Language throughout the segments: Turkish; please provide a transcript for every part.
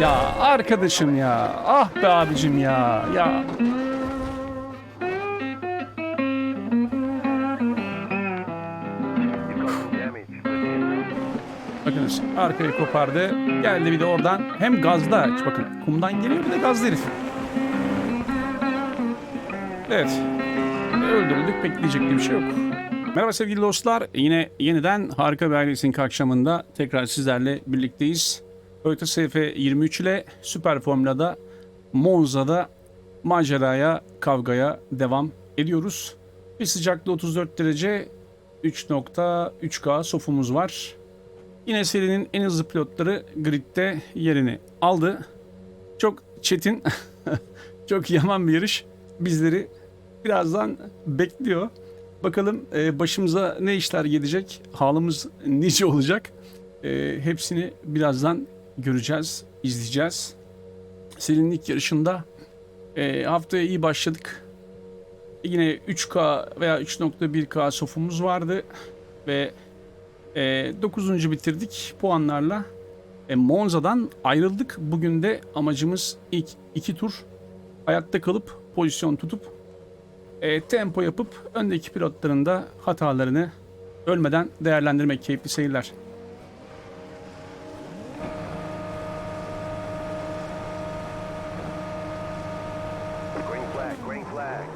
Ya arkadaşım ya. Ah be abicim ya. Ya. Bakınız arkayı kopardı. Geldi bir de oradan. Hem gazda. Bakın kumdan geliyor bir de gazlı herif. Evet. Öldürüldük. Bekleyecek bir şey yok. Merhaba sevgili dostlar. Yine yeniden harika bir ailesinin akşamında tekrar sizlerle birlikteyiz. Toyota SF23 ile Süper Formula'da Monza'da maceraya, kavgaya devam ediyoruz. Bir sıcaklığı 34 derece 3.3K sofumuz var. Yine serinin en hızlı pilotları gridde yerini aldı. Çok çetin, çok yaman bir yarış bizleri birazdan bekliyor. Bakalım e, başımıza ne işler gelecek, halımız nice olacak. E, hepsini birazdan göreceğiz, izleyeceğiz. Serinin ilk yarışında e, haftaya iyi başladık. Yine 3K veya 3.1K sofumuz vardı ve e, 9. bitirdik puanlarla. E, Monza'dan ayrıldık. Bugün de amacımız ilk iki tur ayakta kalıp pozisyon tutup e, tempo yapıp öndeki pilotların da hatalarını ölmeden değerlendirmek keyifli seyirler. Green flag, green flag.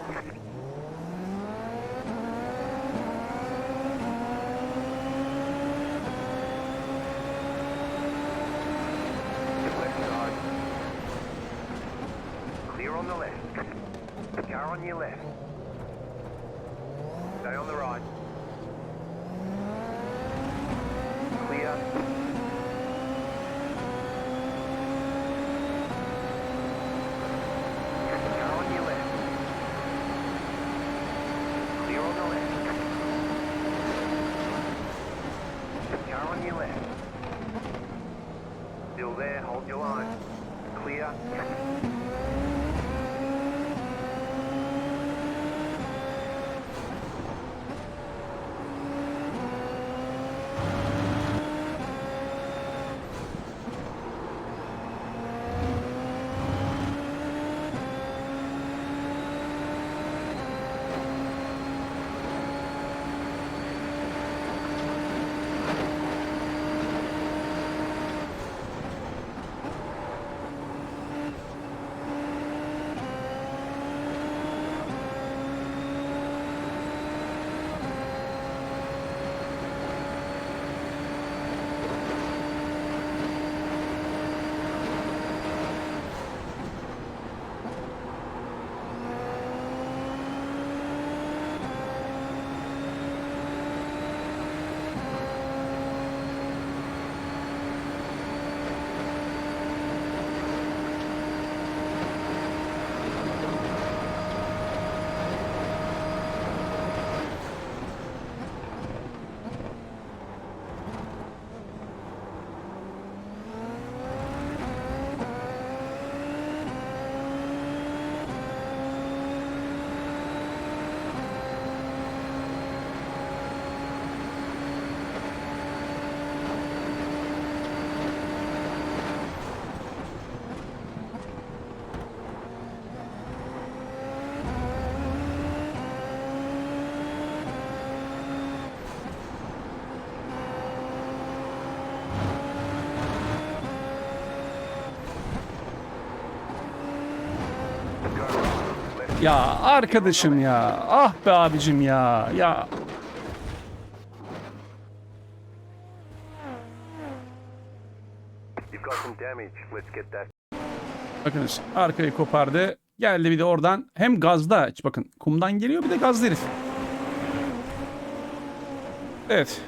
Clear on the left. Car on your left. Stay on the right. Clear. Car on your left. Clear on the left. Car on your left. Still there, hold your line. Clear. Mm-hmm. Ya arkadaşım ya. Ah be abicim ya. Ya bakınız arkayı kopardı. Geldi bir de oradan hem gazda bakın kumdan geliyor bir de gazlı herif. Evet.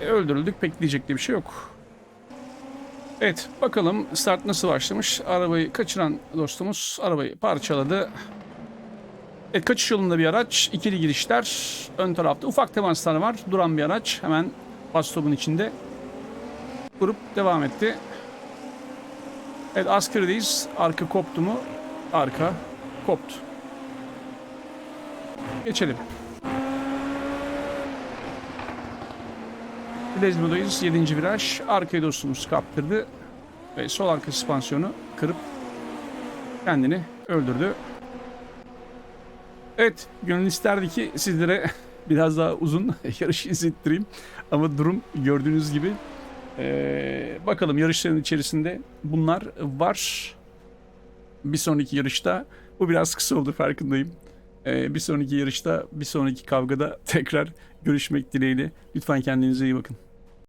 E, öldürüldük. Bekleyecek de bir şey yok. Evet bakalım start nasıl başlamış. Arabayı kaçıran dostumuz arabayı parçaladı. Evet kaçış yolunda bir araç. ikili girişler. Ön tarafta ufak temaslar var. Duran bir araç. Hemen bas stopun içinde. Grup devam etti. Evet askerideyiz. Arka koptu mu? Arka koptu. Geçelim. Lezmo'dayız. 7. viraj. Arkayı dostumuz kaptırdı. ve sol arka süspansiyonu kırıp kendini öldürdü. Evet, gönül isterdi ki sizlere biraz daha uzun yarış izlettireyim. Ama durum gördüğünüz gibi. Ee, bakalım yarışların içerisinde bunlar var. Bir sonraki yarışta bu biraz kısa oldu farkındayım. Ee, bir sonraki yarışta, bir sonraki kavgada tekrar görüşmek dileğiyle. Lütfen kendinize iyi bakın.